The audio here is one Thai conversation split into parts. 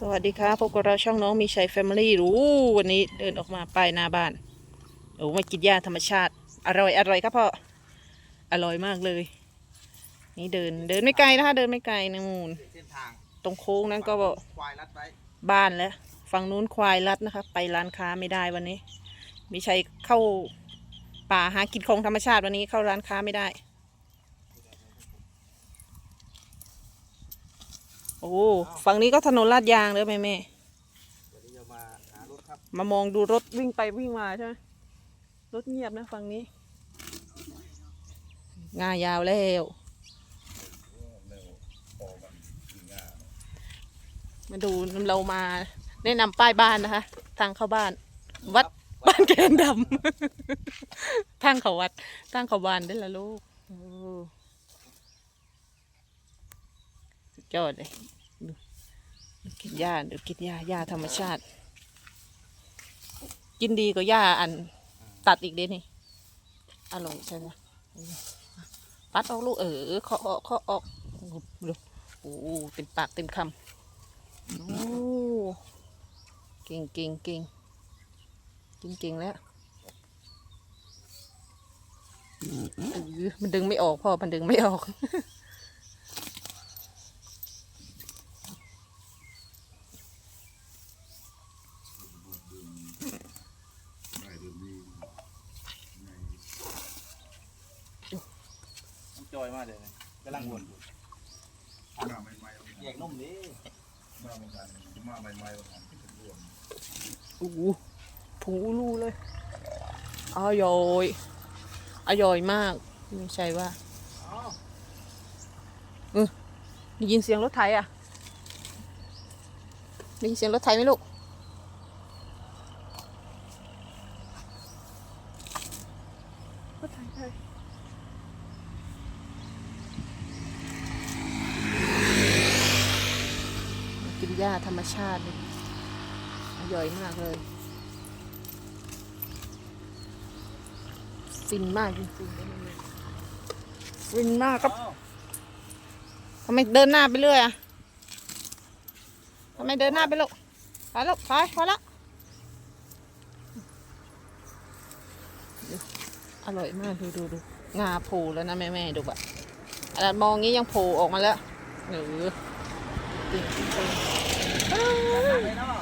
สวัสดีค่ะพบกับเราช่องน้องมีชัยแฟมิลี่รู้วันนี้เดินออกมาป้ายหน้าบ้านโอ้มากินหญ้าธรรมชาติ อร่อยอร่อยครับพ่ออร่อยมากเลย นี่เดินเดินไม่ไกลนะคะ เดินไม่ไกลนะมูนเส้นทางตรงโค้งนั้นก็ควายรัดไว้บ้านแล้วฝั่งนู้นควายรัดนะคะ ไปร้านค้าไม่ได้วันนี้ มีชัยเข้าป่าหากินของธรรมชาติวันนี้เข้าร้านค้าไม่ได้ โอ้ฝั่งนี้ก็ถนนลาดยางเลยแม่แม่เดี๋ยวจะมาหารถครับมามองดูรถวิ่งไปวิ่งมาใช่ไหมรถเงียบนะฝั่งนี้ งายาวแล้วมาดูเรามาแนะนำป้ายบ้านนะคะ ทางเข้าบ้าน วัดบ้านแกนดำทางเขาวัดทางเขาบ้านได้ละลูกโอ้สุด ยอดเลยดูกินหญ้าดูกินหญ้าหญ้าธรรมชาติ กินดีกว่าหญ้าอันตัดอีกเด้นี่อร่อยใช่ไหมปัดออกลูกเออเคาะออกเคาะออกดูโอ้เต็มปากเต็มคำโอ้เก่งเก่งเก่งจริงจริงๆแล้วมันดึงไม่ออกพ่อมันดึงไม่ออก จอยมากเลยนะกำลังวนอยู่มาใหม่แยกนุ่มดิๆมาเหมือนกันมาใหม่ๆวันนั้นรวมโอ้โหผูรูเลยอร่อยอร่อยมากไม่ใช่ว่าอ๋อได้ยินเสียงรถไถอะได้ยินเสียงรถไถไหมลูก รถไถไถกิน หญ้าธรรมชาติย่อยมากเลยฟินมากจริงๆฟินมากครับทำไมเดินหน้าไปเรื่อยอะทำไมเดินหน้าไปลูกไปลูกไปพอละอร่อยมากดูดูดูงาโผล่แล้วนะแม่แม่ดูแบบอันนั้นมองงี้ยังโผล่ออกมาแล้วหรือจริงจริง เนาะ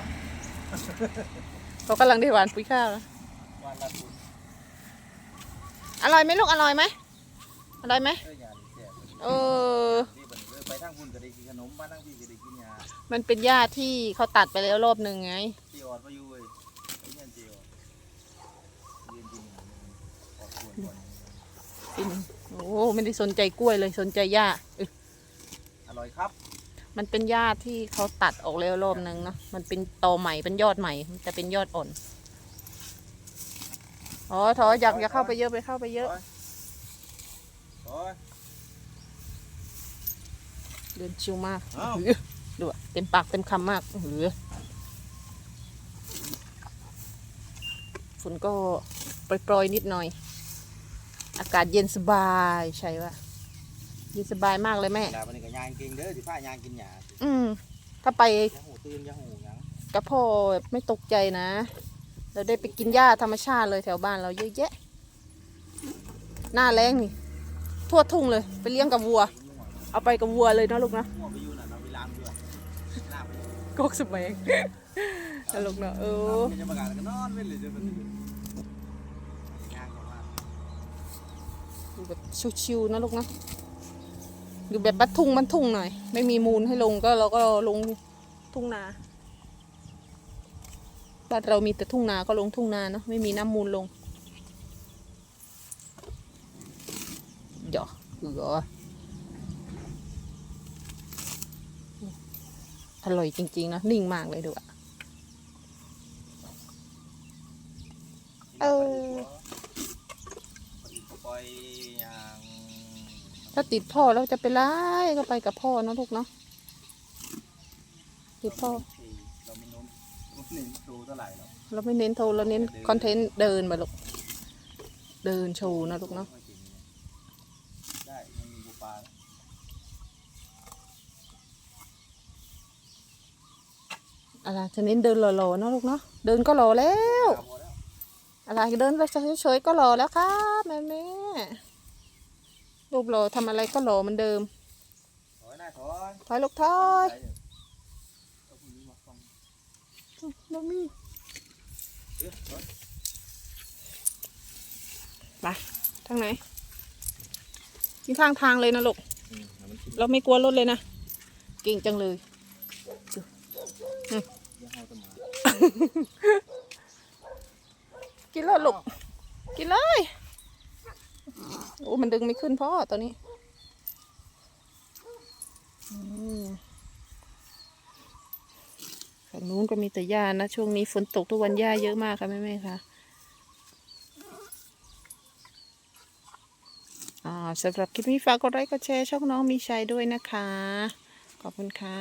เขากำลังได้หวานปุ้ยข้าวนะวันละคุณอร่อยไหมลูกอร่อยไหมอร่อยไหมเอ้ยอย่าดิแจกเออนี่บัดนี้เลยไปทางคุณก็ได้กินขนมมาทางพี่ก็ได้กินยามันเป็นหญ้าที่เขาตัดไปแล้วรอบหนึ่งไงจีออดมาอยู่เว้ยไอ้เนี่ยจีออดยืนกินอยู่ออกควรก่อนฟินโอ้ไม่ได้สนใจกล้วยเลยสนใจหญ้าเอ้ยอร่อยครับ มันเป็นหญ้าที่เขาตัดออกแล้วรอบนึงเนาะ มันเป็นตอใหม่ เป็นยอดใหม่มันจะเป็นยอดอ่อน อ๋อถอยอยากอยากเข้าไปเยอะไปเข้าไปเยอะ โอ้ยเดินชิวมากอ้าวดูอะเต็มปากเต็มคำมากหือฝนก็ปล่อยๆนิดหน่อย อากาศเย็นสบายใช่ว่า เย็นสบายมากเลยแม่ ดาวันนี้ก็ยางกินเด้อสิผ้ายางกินหยาอืม ถ้าไปอย่าหูตื่นอย่าหูหยังกับพ่อแบบไม่ตกใจนะ เราได้ไปกินหญ้าธรรมชาติเลยแถวบ้านเราเยอะแยะ หน้าแรงนี่ ทั่วทุ่งเลย ไปเลี้ยงกับวัว เอาไปกับวัวเลยเนาะลูกนะ มั่วไปอยู่น่ะเราไปล้างด้วยน้ำไปกกสมัยนะลูกเนาะเออ มันจะประกาศแล้วก็นอนเว้นเลยจะมันยางของมันดูแบบชิวๆนะลูกนะ ดูแบบบัดทุ่งบันทุ่งหน่อย ไม่มีมูลให้ลงก็เราก็ลงทุ่งนาบ้านเรามีแต่ทุ่งนาก็ลงทุ่งนาเนาะไม่มีน้ำมูลลงเดี๋ยวเหรออร่อยจริงๆนะนิ่งมากเลยดูอะเออ ปล่อยยาง ถ้าติดพ่อแล้วจะไปไล่ก็ไปกับพ่อเนอะลูกเนาะติดพ่อ เราไม่น้มไม่น้มดูเท่าไหร่หรอกเราไม่เน้นโทรเราเน้นคอนเทนต์เดินมาลูกเดินโชว์นะลูกเนาะได้ไม่มีปูปลาอะไรจะเน้นเดินหล่อๆเนาะลูกเนาะเดินก็หล่อแล้วตามหมดแล้ว อะไรเดินไปเฉยๆก็หล่อแล้วครับแม่แม่ รูปหล่อทำอะไรก็หล่อเหมือนเดิม ถอยหน้าถอยถอยลูกถอยเอาพวกนี้มาฟังบ่มีเอ๊ะถอยไปทางไหนกินข้างทางเลยนะลูก อืมเอามันกินเราไม่กลัวรถเลยนะ เก่งจังเลยยังเอาแต่หมากินแล้วลูก กินเลย โอ้มันดึงไม่ขึ้นพ่อตัวนี้ฝั่งนู้นก็มีแต่หญ้านะ ช่วงนี้ฝนตกทุกวันหญ้าเยอะมากค่ะแม่แม่ๆค่ะอ่าสำหรับคลิปนี้ฝากกดไลค์กดแชร์ช่องน้องมีชัยด้วยนะคะ ขอบคุณค่ะ